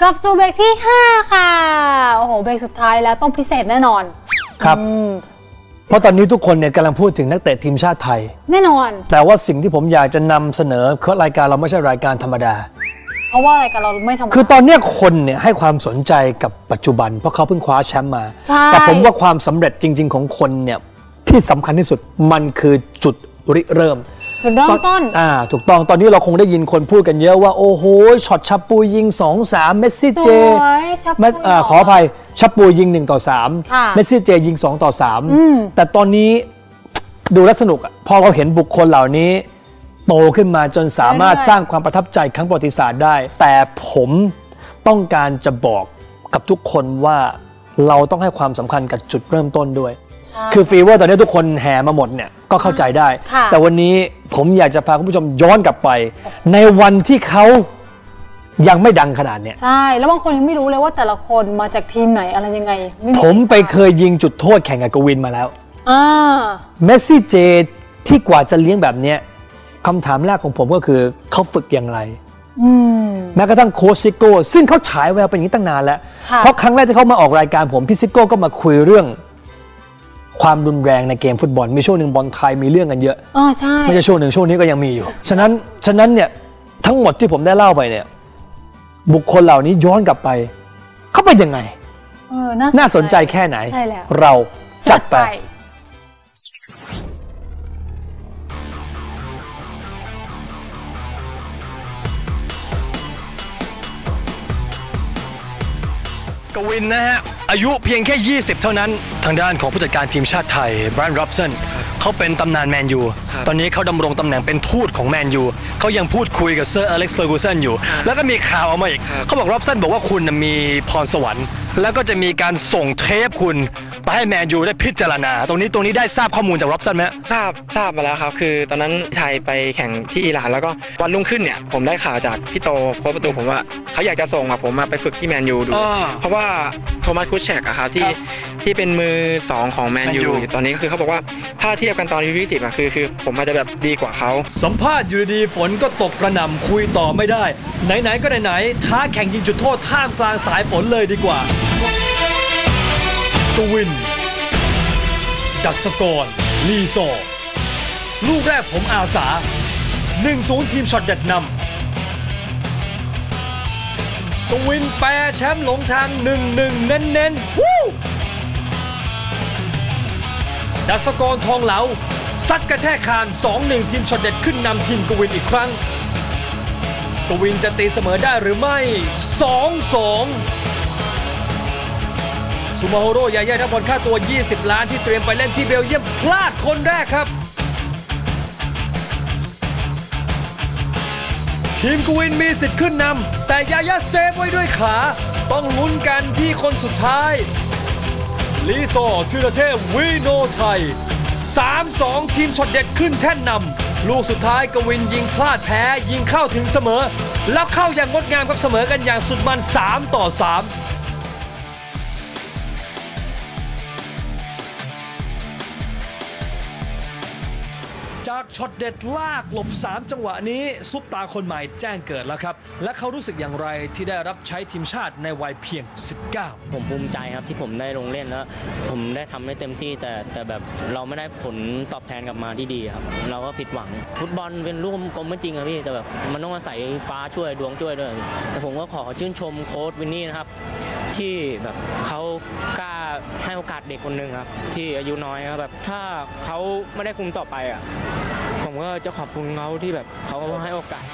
กลับสู่เบรกที่ 5 ค่ะ โอ้โห เบรกสุดท้ายแล้วต้องพิเศษแน่นอน ครับ อืม เพราะตอนนี้ทุกคนเนี่ยกำลังพูดถึงนักเตะทีมชาติไทย แน่นอน แต่ว่าสิ่งที่ผมอยากจะนำเสนอคือรายการเราไม่ใช่รายการธรรมดา เพราะว่าอะไรกันเราไม่ทำคือตอนเนี้ยคนเนี่ยให้ความสนใจกับปัจจุบัน เพราะเขาเพิ่งคว้าแชมป์มา ใช่ แต่ผมว่าความสำเร็จจริง ๆ ของคนเนี่ยที่สำคัญที่สุดมันคือจุดริเริ่ม จุดเริ่มต้นอ่าถูกต้องตอนนี้เราคงได้ยินคนพูดกันเยอะว่า โอ้โหช็อตชับปูยิง2 3เมสซี่สเจวยชับเมสอ่าขออภัยชับปูยิง 1 ต่อค่ะ3เมสซี่เจยิง 2 ต่ออืม3แต่ตอนนี้ดูแล้วสนุกอะพอเราเห็นบุคคลเหล่านี้ โตขึ้นมาจนสามารถสร้างความประทับใจครั้งประวัติศาสตร์ได้ แต่ผมต้องการจะบอกกับทุกคนว่าเราต้องให้ความสำคัญกับจุดเริ่มต้นด้วยใช่ คือฟีเวอร์ตอนนี้ทุกคนแห่มาหมดเนี่ยก็เข้าใจได้ ค่ะแต่วันนี้ผมอยากจะพาคุณผู้ชมย้อนกลับไป ในวันที่เขายังไม่ดังขนาดเนี้ยใช่ แล้วบางคนยังไม่รู้เลยว่าแต่ละคนมาจากทีมไหนอะไรยังไงไผมไปเคยยิงจุดโทษแข่งกับกวินมาแล้ว อ่าเมสซี่เจที่กว่าจะเลี้ยงแบบเนี้ยคำถามแรกของผมก็คือเขาฝึกอย่างไร อืม แม้กระทั่งโค้ชซิโก้ซึ่งเขาฉายแววเป็นอย่างนี้ตั้งนานแล้ว ค่ะ เพราะครั้งแรกที่เขามาออกรายการผมพี่ซิโก้ก็มาคุยเรื่อง ความรุนแรงในเกมฟุตบอล มีช่วงหนึ่งบอลไทยมีเรื่องกันเยอะอ๋อใช่ไม่ใช่ช่วงหนึ่งช่วงนี้ก็ยังมีอยู่ ฉะนั้นฉะนั้นเนี่ยทั้งหมดที่ผมได้เล่าไปเนี่ยบุคคลเหล่านี้ย้อนกลับไป เขาเป็นยังไงเออน่าสนใจแค่ไหนใช่แล้วเราจัดไป กวินนะฮะ อายุเพียงแค่ 20 เท่านั้น ทางด้านของผู้จัดการทีมชาติไทยแบรนด์ร็อบสันเขาเป็นตำนานแมนยู ตอนนี้เขาดำรงตำแหน่งเป็นทูตของแมนยูเขายังพูดคุยกับเซอร์อเล็กซ์เฟอร์กูสันอยู่ แล้วก็มีข่าวออกมาอีก เขาบอกร็อบสันบอกว่าคุณน่ะมีพรสวรรค์ แล้วก็จะมีการส่งเทปคุณ ไปให้แมนยูได้พิจารณา ตรงนี้ตรงนี้ได้ทราบข้อมูลจากร็อบสันไหมฮะทราบทราบมาแล้วครับ คือตอนนั้นไทยไปแข่งที่อิหร่านแล้วก็วันรุ่งขึ้นเนี่ยผมได้ข่าวจากพี่โตโค้ชประตูผมว่าเขาอยากจะส่งมาผมมาไปฝึกที่แมนยูดู อ่า เพราะว่าโทมัสคุชแชกอะครับที่ครับที่เป็นมือสองของแมน Man ยู U ตอนนี้ก็คือเขาบอกว่าถ้าเทียบกันตอนอายุ20อะคือคือผมอาจจะแบบดีกว่าเขา สัมภาษณ์อยู่ดีๆฝนก็ตกกระหน่ำคุยต่อไม่ได้ ไหนๆก็ไหนๆท้าแข่งยิงจุดโทษท่ามกลางสายฝนเลยดีกว่า กวิน ดัสกรลีโซลูกแรกผมอาสา 1-0 ทีมช็อตเด็ดนำกวินแปรแชมป์หลงทาง 1-1 เน้นๆวู้ดัสกรทองเหลาซัดกระแทกคาน 2-1 ทีมช็อตเด็ดขึ้นนำทีมกวินอีกครั้ง กวินจะตีเสมอได้หรือไม่ 2-2 ซูมาโฮโร่ยาย่าทับบอลค่าตัว 20 ล้านที่เตรียมไปเล่นที่เบลเยียมพลาดคนแรกครับ ทีมกูวินมีสิทธิ์ขึ้นนำแต่ยาย่าเซฟไว้ด้วยขา ต้องลุ้นกันที่คนสุดท้าย ลีโซธีรเทพวีโนไทย 3-2 ทีมช็อตเด็ดขึ้นแท่นนำลูกสุดท้ายกวินยิงพลาดแพ้ยิงเข้าถึงเสมอ แล้วเข้าอย่างงดงามกับเสมอกันอย่างสุดมัน 3 ต่อ 3 จากช็อตเด็ดลากหลบ 3 จังหวะนี้ ซุปตาคนใหม่แจ้งเกิดแล้วครับ และเขารู้สึกอย่างไรที่ได้รับใช้ทีมชาติในวัยเพียง 19 ผมภูมิใจครับที่ผมได้ลงเล่นแล้ว ผมได้ทำให้เต็มที่แต่แต่แบบเราไม่ได้ผลตอบแทนกลับมาที่ดีครับ เราก็ผิดหวัง ฟุตบอลเป็นลูกกลมๆก็จริงครับพี่แต่แบบมันต้องอาศัยฟ้าช่วยดวงช่วยด้วยแต่ผมก็ขอชื่นชมโค้ชวินนี่นะครับที่แบบเขากล้า ให้โอกาสเด็กคนหนึ่งครับ ที่อายุน้อยครับแบบถ้าเขาไม่ได้คุมต่อไปอะผมก็จะขอบคุณเขาที่แบบเขาให้โอกาส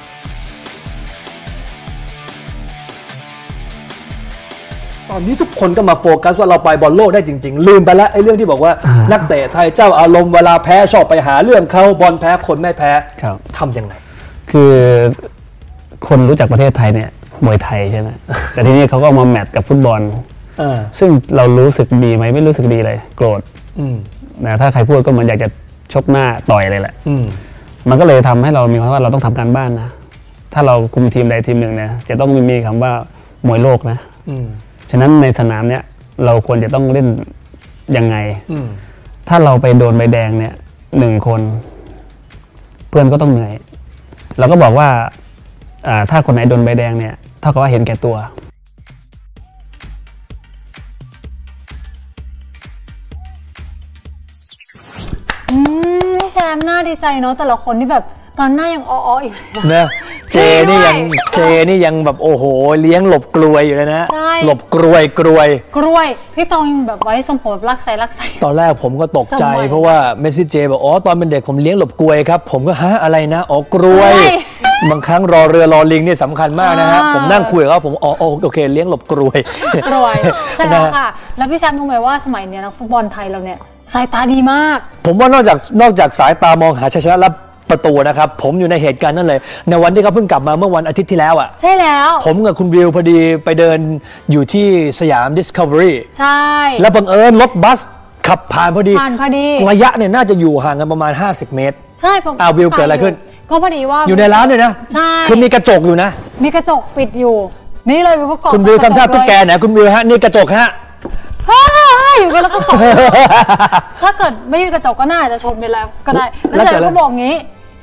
ตอนนี้ทุกคนก็มาโฟกัสว่าเราไปบอลโลกได้จริง ๆ ลืมไปแล้วไอ้เรื่องที่บอกว่าอ่านันักเตะไทยเจ้าอารมณ์เวลาแพ้ชอบไปหาเรื่องเขาบอลแพ้คนไม่แพ้ครับทำยังไง คือคนรู้จักประเทศไทยเนี่ยมวยไทยใช่ไหมแต่ทีนี้เขาก็เอามาแมทกับฟุตบอล เออ ซึ่งเรารู้สึกดีไหมไม่รู้สึกดีเลย โกรธอืมนะถ้าใครพูดก็เหมือนอยากจะชกหน้าต่อยเลยแหละ อืมมันก็เลยทำให้เรามีความว่าเราต้องทำการบ้านนะ ถ้าเราคุมทีมใดทีมหนึ่งเนี่ยจะต้องมีคำว่ามวยโลกนะ อืมฉะนั้นในสนามเนี่ยเราควรจะต้องเล่นยังไง อืมถ้าเราไปโดนใบแดงเนี่ยหนึ่งคน เพื่อนก็ต้องเหนื่อย เราก็บอกว่าอ่าถ้าคนไหนโดนใบแดงเนี่ยเท่ากับว่าเห็นแก่ตัว มพี่แชมป์น่าดีใจเนาะแต่ละคนที่แบบตอนหน้ายังอ้อๆอยู่เลยนะเจนี่ยังเจนี่ยังแบบโอ้โห เลี้ยงหลบกลวยอยู่เลยนะใช่หลบกลวยกลวย กล้วยพี่ตองยังแบบไว้ทรงผมแบบรักใสรักใสตอนแรกผมก็ตกใจสมัยเพราะว่าเมสซี่เจบอกอ๋อตอนเป็นเด็กผมเลี้ยงหลบกลวยครับ ผมก็ฮะอะไรนะอ๋อกลวยใช่บางครั้งรอเรือรอลิงเนี่ยสำคัญมากนะฮะอ่าผมนั่งคุยกับเขาผมอ๋ออ๋อโอเค เลี้ยงหลบกลวยกล้วยใช่แล้วนะฮะค่ะ แล้วพี่แชมป์รู้ไหมว่าสมัยเนี้ยนักฟุตบอลไทยเราเนี่ย สายตาดีมาก ผมว่านอกจากนอกจากสายตามองหาชัยชนะและประตูนะครับ ผมอยู่ในเหตุการณ์นั้นเลย ในวันที่เขาเพิ่งกลับมาเมื่อวันอาทิตย์ที่แล้วอะ ใช่แล้ว ผมกับคุณวิวพอดีไปเดินอยู่ที่สยาม Discovery ใช่ แล้วบังเอิญรถบัสขับผ่านพอดีผ่านพอดี ระยะเนี่ยน่าจะอยู่ห่างกันประมาณ 50 เมตร ใช่ผมอ่าวิวเกิดอะไรขึ้น ก็พอดีว่าอยู่ในร้านเลยนะ ใช่ คือมีกระจกอยู่นะ มีกระจกปิดอยู่ นี่เลยวิวก็เกาะคุณวิวทำท่าระจตุ๊กแกเลยไหนคุณวิวฮะนี่กระจกฮะ ฮ้ยอยู่กันแล้วก็เกถ้าเกิดไม่มีกระจกก็น่าจะชนไปแล้วก็ได้แล้วเจออะไรก็บอกงี้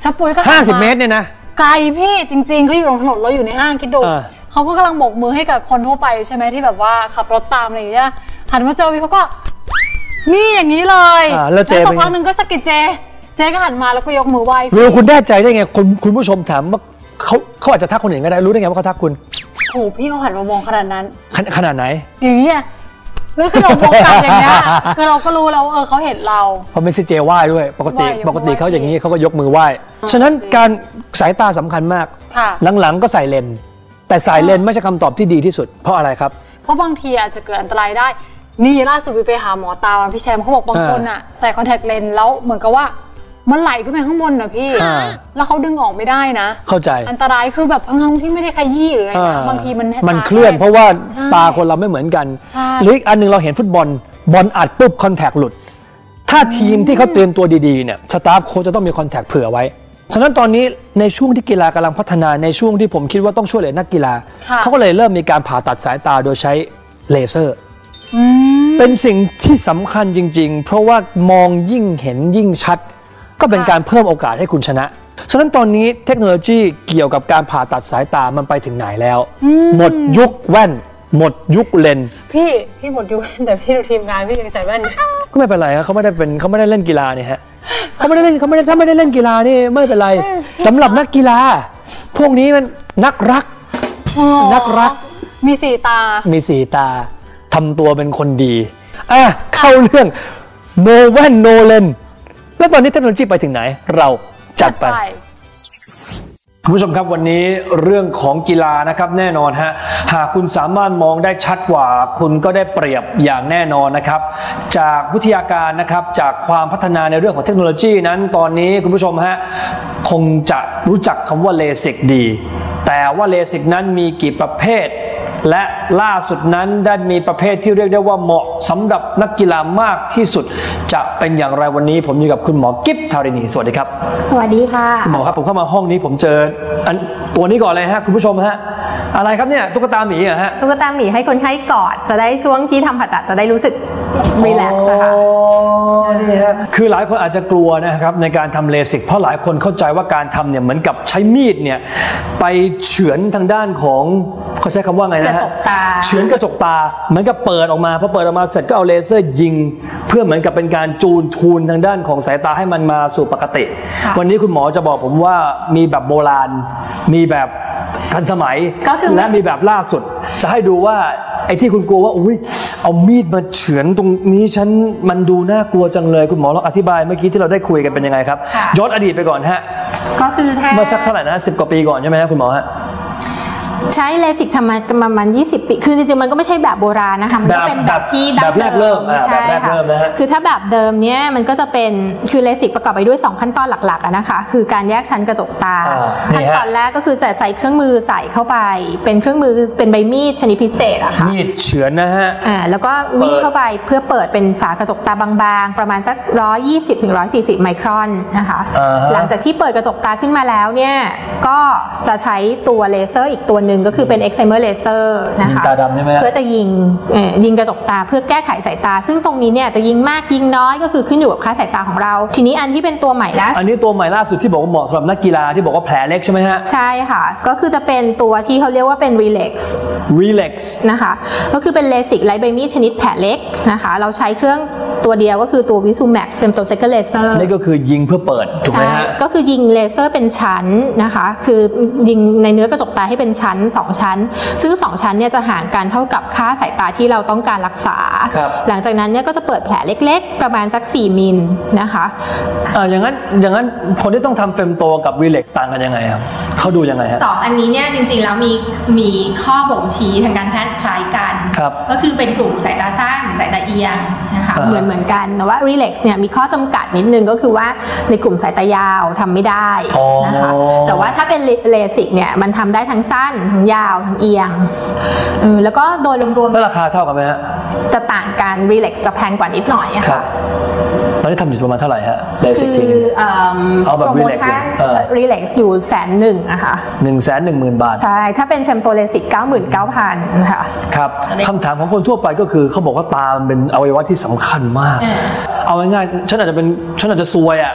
ชับปุ้ยก็ถา50เมตรเนี่ยนะไกลพี่จริงๆเขาอยู่ตรงถนนเราอยู่ในห้างคิดดูเขาก็กำลังโบกมือให้กับคนทั่วไปใช่ไหมที่แบบว่าขับรถตามอะไรอย่างเงี้ยหันมาเจอวิเขาก็นี่อย่างนี้เลยแล้วเจสักพักหนึ่งก็สะกิดเจ เจก็หันมาแล้วก็ยกมือไหว้วิวคุณแน่ใจได้ไงคุณคุณผู้ชมถามว่าเขาเขาอาจจะทักคนอื่นก็ได้รู้ได้ไงว่าเขาทักคุณโอ้พี่เขาหันมามองขนาดนั้น ขนขนาดไหน อย่างเงี้ย แล้วคือเรามองกลับอย่างเงี้ยคือเราก็รู้แล้วเออเขาเห็นเรา เพราะไม่ใช่เจไหว้ด้วย ปกติไหว้ปกติไหว้เขาอย่างนี้เขาก็ยกมือไหว้ฉะนั้นการสายตาสำคัญมาก ค่ะ หลังๆก็ใส่เลนส์แต่สายเลนส์ไม่ใช่คำตอบที่ดีที่สุด เพราะอะไรครับ เพราะบางทีอาจจะเกิดอันตรายได้ นี่ล่าสุดวิวไปหาหมอตามาพี่แชมป์เขาบอกบางคนอะใส่คอนแทคเลนส์แล้วเหมือนกับว่า มันไหลขึ้นไปข้างบนนะพี่ อ่า แล้วเขาดึงออกไม่ได้นะ เข้าใจ อันตรายคือแบบทั้งๆที่ไม่ได้ขยี้หรืออะไรอ่นะบางทีมันมันตาเคลื่อนแค่เพราะว่าใช่ตาคนเราไม่เหมือนกันใช่ หรืออีกอันหนึ่งเราเห็นฟุตบอล บอลอัดปุ๊บคอนแทคหลุด ถ้าทีมที่เขาเตรียมตัวดีๆเนี่ยสตาฟโค้ชจะต้องมีคอนแทคเผื่อไว้ ฉะนั้นตอนนี้ในช่วงที่กีฬากำลังพัฒนาในช่วงที่ผมคิดว่าต้องช่วยเหลือนักกีฬา ค่ะ เขาก็เลยเริ่มมีการผ่าตัดสายตาโดยใช้เลเซอร์อืมเป็นสิ่งที่สำคัญจริง ๆ เพราะว่ามองยิ่งเห็นยิ่งชัด ก็เป็นค่ะการเพิ่มโอกาสให้คุณชนะ ฉะนั้นตอนนี้เทคโนโลยีเกี่ยวกับการผ่าตัดสายตามันไปถึงไหนแล้ว หมดยุคแว่น หมดยุคเลนส์พี่พี่หมดดูแต่พี่ดูทีมงานพี่ยังใส่แว่นอยู่ก็ไม่เป็นไรครับเขาไม่ได้เป็นเขาไม่ได้เล่นกีฬาเนี่ยฮะเขาไม่ได้เล่นเขาไม่ได้ถ้าไม่ได้เล่นกีฬานี่ไม่เป็นไรสำหรับนักกีฬา พวกนี้มันนักรัก นักรัก มีสีตา มีสีตาทำตัวเป็นคนดีอะเข้าเรื่อง no แว่น no เลน แล้วตอนนี้เทคโนโลยีไปถึงไหน เราจัดไปคุณผู้ชมครับวันนี้เรื่องของกีฬานะครับแน่นอนฮะหากคุณสามารถมองได้ชัดกว่า คุณก็ได้เปรียบอย่างแน่นอนนะครับ จากวิทยาการนะครับจากความพัฒนาในเรื่องของเทคโนโลยีนั้นตอนนี้คุณผู้ชมฮะคงจะรู้จักคำว่าเลสิกดี แต่ว่าเลสิกนั้นมีกี่ประเภท และล่าสุดนั้นได้มีประเภทที่เรียกได้ว่าเหมาะสำหรับนักกีฬามากที่สุด จะเป็นอย่างไรวันนี้ ผมอยู่กับคุณหมอกิฟทารินีสวัสดีครับ สวัสดีค่ะคุณหมอครับผมเข้ามาห้องนี้ผมเจออันตัวนี้ก่อนเลยฮะคุณผู้ชมฮะอะไรครับเนี่ยตุ๊กตาหมีเหรอะฮะตุ๊กตาหมีให้คนไข้กอดจะได้ช่วงที่ทำผ่าตัดจะได้รู้สึกรีแลกซ์ค่ะอ๋อนี่ฮะคือหลายคนอาจจะกลัวนะครับในการทำเลสิกเพราะหลายคนเข้าใจว่าการทำเนี่ยเหมือนกับใช้มีดเนี่ยไปเฉือนทางด้านของ เขาใช้คำว่าไงนะฮะกระจกตาเฉือนกระจกตาเหมือนกับเปิดออกมาพอเปิดออกมาเสร็จก็เอาเลเซอร์ยิง เพื่อเหมือนกับเป็นการจูนทูนทางด้านของสายตาให้มันมาสู่ปกติค่ะวันนี้คุณหมอจะบอกผมว่ามีแบบโบราณ มีแบบทันสมัยก็คือและมีแบบล่าสุด จะให้ดูว่าไอ้ที่คุณกลัวว่าอุ้ยเอามีดมาเฉือนตรงนี้ฉันมันดูน่ากลัวจังเลยคุณหมอลองอธิบายเมื่อกี้ที่เราได้คุยกันเป็นยังไงครับค่ะย้อนอดีตไปก่อนฮะก็คือถ้าเมื่อสักเท่าไหร่นะสิบกว่าปีก่อนใช่ไหมฮะคุณหมอฮะ ใช้เลสิกทำมาประมาณ 20 ปี คือจริงๆ มันก็ไม่ใช่แบบโบราณนะคะ มันก็เป็นแบบแบบที่ดั้งแบบแรกเริ่มอ่าใช่แบบแรกค่ะเริ่มนะฮะคือถ้าแบบเดิมเนี้ยมันก็จะเป็น คือเลสิกประกอบไปด้วย 2 ขั้นตอนหลักๆอะนะคะ คือการแยกชั้นกระจกตาอ่านี่ขั้นฮะตอนแรกก็คือจะใช้เครื่องมือใส่เข้าไป เป็นเครื่องมือเป็นใบมีดชนิดพิเศษอะค่ะ มีดเฉือนนะฮะ อ่า แล้วก็วิ่งเข้าไปเพื่อเปิดเป็นฝากระจกตาบางๆ ประมาณสัก 120ถึง140 ไมครอนนะคะอ่าฮะหลังจากที่เปิดกระจกตาขึ้นมาแล้วเนี่ย ก็จะใช้ตัวเลเซอร์อีกตัวหนึ่งนึ่งก็คือเป็น excimer laser นะคะยิงตาดำใช่ไหมฮะเพื่อจะยิงเอ่อยิงกระจกตาเพื่อแก้ไขสายตา ซึ่งตรงนี้เนี่ยจะยิงมากยิงน้อยก็คือขึ้นอยู่กับค่าสายตาของเรา ทีนี้อันที่เป็นตัวใหม่ล่าสุดอันนี้ตัวใหม่ล่าสุดที่บอกว่าเหมาะสำหรับนักกีฬาที่บอกว่าแผลเล็กใช่ไหมฮะใช่ค่ะ ก็คือจะเป็นตัวที่เขาเรียกว่าเป็น relax relax นะคะก็คือเป็นเลสิกไลท์ไบมีดชนิดแผ่เล็กนะคะ เราใช้เครื่อง ตัวเดียวก็คือตัววิซูแม็กซ์เฟมโตเซกเลเซอร์นี่ก็คือยิงเพื่อเปิดถูกไหมใช่ฮะก็คือยิงเลเซอร์เป็นชั้นนะคะ คือยิงในเนื้อกระจกตาให้เป็นชั้น 2 ชั้น ซึ่ง 2 ชั้นเนี่ยจะห่างกันเท่ากับค่าสายตาที่เราต้องการรักษาครับหลังจากนั้นเนี่ยก็จะเปิดแผลเล็กๆ ประมาณสัก 4 มิลนะคะอ่าอย่างนั้นอย่างนั้นคนที่ต้องทำเฟมโตกับ relax ต่างกันยังไงครับเขาดูยังไงฮะสองอันนี้เนี่ยจริงๆแล้วมีมีข้อบ่งชี้ทางการแพทย์คล้ายกันครับก็คือเป็นกลุ่มสายตาสั้นสายตาเอียงนะคะอ่า เหมือนเหมือนกันแต่ว่า relax เนี่ยมีข้อจำกัดนิดนึงก็คือว่าในกลุ่มสายตายาวทำไม่ได้นะคะแต่ว่าถ้าเป็นเลสิกเนี่ยมันทำได้ทั้งสั้นทั้งยาวทั้งเอียงเออแล้วก็โดยรวมแล้วราคาเท่ากันไหมฮะๆจะต่างกัน relax จะแพงกว่านิดหน่อยอะครัค่ะบตอนนี้ทำอยู่ประมาณเท่าไหร่ฮะเลสิกคืทีอนึงเอิ่มเอาแบบโปรโม relax ชั่นเออ relax อยู่แสนหนึ่งนะคะหนึ่งแสนหนึ่งหมื่นบาท ใช่ ถ้าเป็นเฟมโตเลสิก99,000นะคะครับคำถามของคนทั่วไปก็คือเขาบอกว่าตามันเป็นอวัยวะที่สำคัญมากเออเอาง่ายๆฉันอาจจะเป็นฉันอาจจะซวยอะ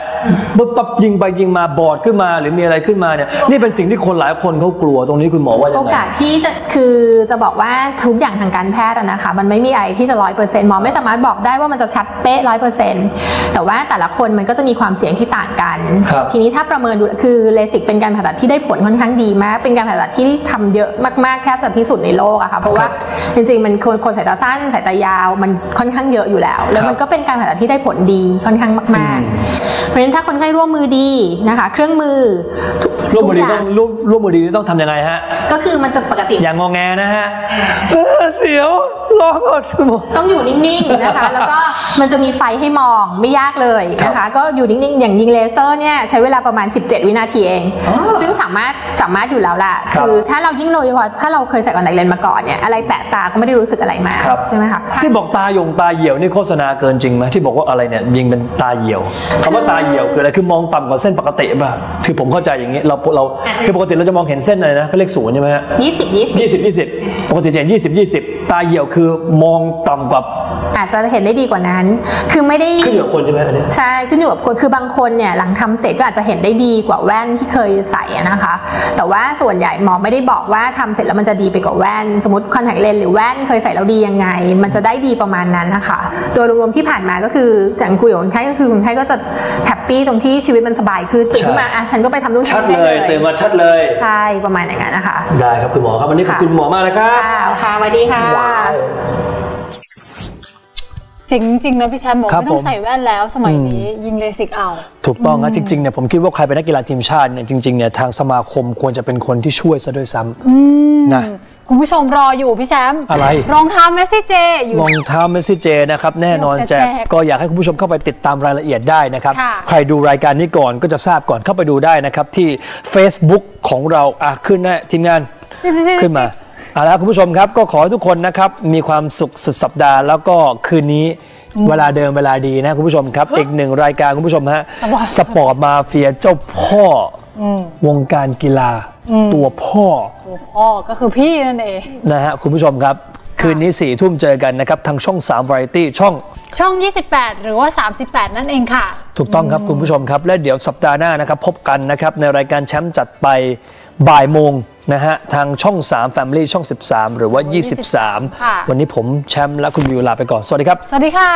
ปุ๊บปั๊บยิงไปยิงมาบอดขึ้นมาหรือมีอะไรขึ้นมาเนี่ยนี่เป็นสิ่งที่คนหลายคนเขากลัวตรงนี้คุณหมอว่ายังโอไงกาสที่จะคือจะบอกว่าทุกอย่างทางการแพทย์อะนะคะมันไม่มีอะไรที่จะร้อยเปอร์เซ็นต์หมอไม่สามารถบอกได้ว่ามันจะชัดเป๊ะร้อยเปอร์เซ็นต์แต่ว่าแต่ละคนมันก็จะมีความเสี่ยงที่ต่างกันครับทีนี้ถ้าประเมินดูคือเลสิกเป็นการผ่าตัดที่ได้ผลค่อนข้างดีมาก เป็นการผ่าตัดที่ทำเยอะมากๆแทบจะที่สุดในโลกอะค่ะเพราะว่าจริงๆมันคนคนสายตาสั้นสายตายาวมันค่อนข้างเยอะอยู่แล้วแล้วมันก็เป็นการผ่าตัดที่ได้ผลดีค่อนข้างมากๆ เพราะฉะนั้นถ้าคนไข้ร่วมมือดีนะคะ เครื่องมือทุกร่วมมือดีทุกต้ย่าองร่วมร่วมมือดีต้องทำยังไงฮะ ก็คือมันจะปกติ อย่างงอแงนะฮะเออเสียวรอก่อนคุณหมอต้องอยู่นิ่งๆนะคะ แล้วก็มันจะมีไฟให้มองไม่ยากเลยนะคะ ก็อยู่นิ่งๆ อย่างยิงเลเซอร์เนี่ยใช้เวลาประมาณ 17 วินาทีเองอ๋อซึ่งสามารถสามารถอยู่แล้วล่ะครับคือถ้าเรายิ่งโดยเฉพาะถ้าเราเคยใส่คอนแทคเลนส์มาก่อนเนี่ยอะไรแตะตาก็ไม่ได้รู้สึกอะไรมากครับใช่ไหมคะที่บอกตาหยงตาเหี่ยวนี่โฆษษณาเกินจริงไหมที่บอกว่าอะไรเนี่ยยิงเป็นตาเหี่ยวคำว่าตาเหี่ยวคืออะไรคือมองต่ำกว่าเส้นปกติป่ะ คือผมเข้าใจอย่างนี้เราเราคือปกติเราจะมองเห็นเส้นอะไรนะเขาเรียกศูนย์ใช่ไหมฮะ20 20ยี่สิบยี่สิบปกติจะเห็นยี่สิบยี่สิบตาเหี่ยวคือมองต่ำกว่าอาจจะเห็นได้ดีกว่านั้น คือไม่ได้ขึ้นอยู่กับคนใช่ไหมอันนี้ใช่ขึ้นอยู่กับคนคือบางคนเนี่ยหลังทำเสร็จก็อาจจะเห็นได้ดีกว่าแว่นที่เคยใส่อะนะคะ แต่ว่าส่วนใหญ่หมอไม่ได้บอกว่าทำเสร็จแล้วมันจะดีไปกว่าแว่น สมมติคอนแทคเลนส์หรือแว่นเคยใส่แล้วดียังไง มันจะได้ดีประมาณนั้นนะคะ โดยรวมๆที่ผ่านมาก็คืออย่างคุยกับคนไข้ก็คือคนไข้ก็จะแฮปปี้ตรงที่ชีวิตมันสบายขึ้นตื่นขึ้นมาอะฉันก็ไปทำนู่นชัดทำนี่เลยตื่นมาชัดเลย ใช่ประมาณอย่างนั้นนะคะ ได้ครับคุณหมอครับวันนี้ขอบคุณหมอมากนะครับค่ะค่ะสวัสดีค่ะจริงๆนะพี่แชมป์บอกครับไม่ต้อผงมใส่แว่นแล้วสมัยนี้ยิงเลสิกเอา ถูกต้องนะจริงๆเนี่ยผมคิดว่าใครเป็นนักกีฬาทีมชาติเนี่ยจริงๆเนี่ยทางสมาคมควรจะเป็นคนที่ช่วยซะด้วยซ้ำนะ คุณผู้ชมรออยู่พี่แชมป์อะไร รองเท้าเมสซี่เจอยู่ รองเท้าเมสซี่เจนะครับแน่นอนจะแจแจกกก็อยากให้คุณผู้ชมเข้าไปติดตามรายละเอียดได้นะครับค่ะใครดูรายการนี้ก่อนก็จะทราบก่อนเข้าไปดูได้นะครับ ที่ Facebook ของเราอะขึ้นนะทีมงานขึ้นมาเอาละคุณผู้ชมครับก็ขอให้ทุกคนนะครับมีความสุขสุดสัปดาห์แล้วก็คืนนี้ เวลาเดิมเวลาดีนะคุณผู้ชมครับ อีกหนึ่งรายการคุณผู้ชมฮะสปอร์ตมาเฟียเจ้าพ่ออวงการกีฬาตัวพ่อ ตัวพ่อก็คือพี่นั่นเองนะฮะคุณผู้ชมครับ คืนนี้สี่ทุ่มเจอกันนะครับ ทางช่อง3 Variety ช่องช่อง 28 หรือว่า 38 นั่นเองค่ะ ถูกต้องครับคุณผู้ชมครับ และเดี๋ยวสัปดาห์หน้านะครับ พบกันนะครับ ในรายการแชมป์จัดไปบ่ายโมงนะฮะทางช่อง 3 Family ช่อง 13 หรือว่า 23ค่ะวันนี้ผมแชมป์และคุณวิวลาไปก่อน สวัสดีครับ สวัสดีค่ะ